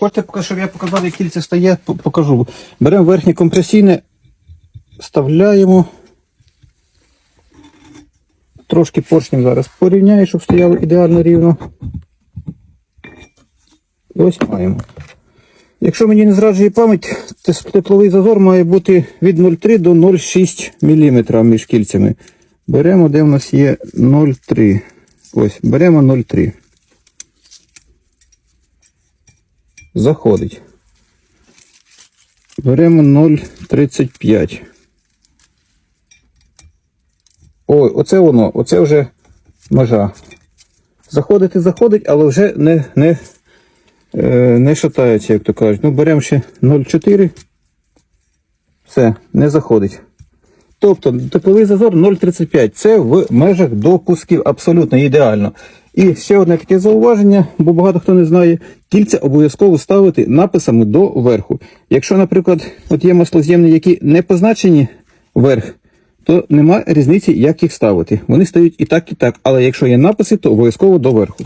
Хочете, щоб я показав, як кільце стає, покажу. Беремо верхнє компресійне, вставляємо. Трошки поршнем зараз порівняю, щоб стояло ідеально рівно. І ось маємо. Якщо мені не зраджує пам'ять, тепловий зазор має бути від 0,3 до 0,6 мм між кільцями. Беремо, де в нас є 0,3. Ось, беремо 0,3. Заходить. Беремо 0,35. Ой, оце воно, оце вже межа. Заходити заходить, але вже не, не, е, не шатається, як то кажуть. Ну, беремо ще 0,4. Все, не заходить. Тобто тепловий зазор 0,35. Це в межах допусків абсолютно ідеально. І ще одне таке зауваження, бо багато хто не знає, кільця обов'язково ставити написами до верху. Якщо, наприклад, от є маслоз'ємні, які не позначені вверх, то нема різниці, як їх ставити. Вони стають і так, і так. Але якщо є написи, то обов'язково до верху.